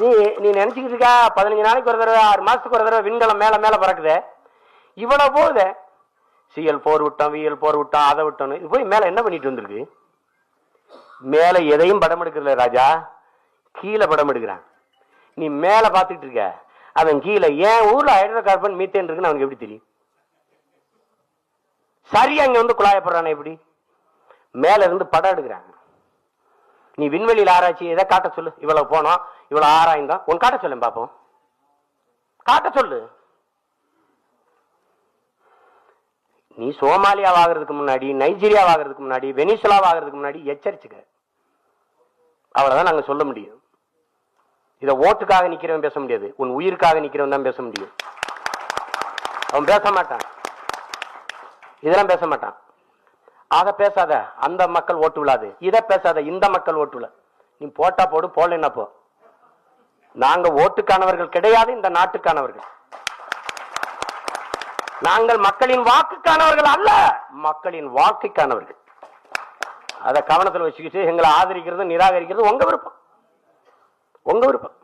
நீ நீ நினச்சிக்கிட்டு இருக்கா பதினஞ்சு நாளைக்கு ஒரு தடவை ஆறு மாதத்துக்கு ஒரு தடவை விண்கலம் மேலே மேலே பறக்குது. இவ்வளோ போகுது. சிஎல் போர் விட்டோம் விஎல் போர் விட்டோம் அதை விட்டோம் இது போய் மேலே என்ன பண்ணிட்டு வந்திருக்கு? மேலே எதையும் படம் எடுக்கிறல ராஜா. கீழே படம் எடுக்கிறான். நீ மேலே பார்த்துட்டு இருக்க. அவன் கீழே ஏன் ஊரில் ஹைட்ரோ கார்பன் மீத்தேன் இருக்குன்னு அவனுக்கு எப்படி தெரியும்? சரி அங்கே வந்து குழாயப்படுறானே எப்படி? மேலே இருந்து படம் எடுக்கிறாங்க நீ விண்வெளியில் ஆராய்ச்சி எதை காட்ட சொல்லு? இவ்வளவு போனோம் இவ்வளவு ஆராய்ந்தோம். உன் காட்ட சொல்லு பாப்போம். காட்ட சொல்லு. நீ சோமாலியா வாங்குறதுக்கு முன்னாடி நைஜீரியா வாங்குறதுக்கு முன்னாடி வெனிசுலா வாங்குறதுக்கு முன்னாடி எச்சரிச்சுக்க. அவ்வளவுதான் நாங்க சொல்ல முடியும். இத ஓட்டுக்காக நிக்கிறவன் பேச முடியாது. உன் உயிருக்காக நிக்கிறவன் தான் பேச முடியும். அவன் பேச மாட்டான். இதெல்லாம் பேச மாட்டான். அதை பேசாத அந்த மக்கள் ஓட்டு விழாது. இதை பேசாத இந்த மக்கள் ஓட்டு விழா. நீ போட்டா போடு போடலைன்னா போ. நாங்க ஓட்டுக்கானவர்கள் கிடையாது இந்த நாட்டுக்கானவர்கள். நாங்கள் மக்களின் வாக்குக்கானவர்கள் அல்ல மக்களின் வாழ்க்கைக்கானவர்கள். அதை கவனத்தில் வச்சுக்கிட்டு எங்களை ஆதரிக்கிறது நிராகரிக்கிறது உங்க விருப்பம். உங்க விருப்பம்.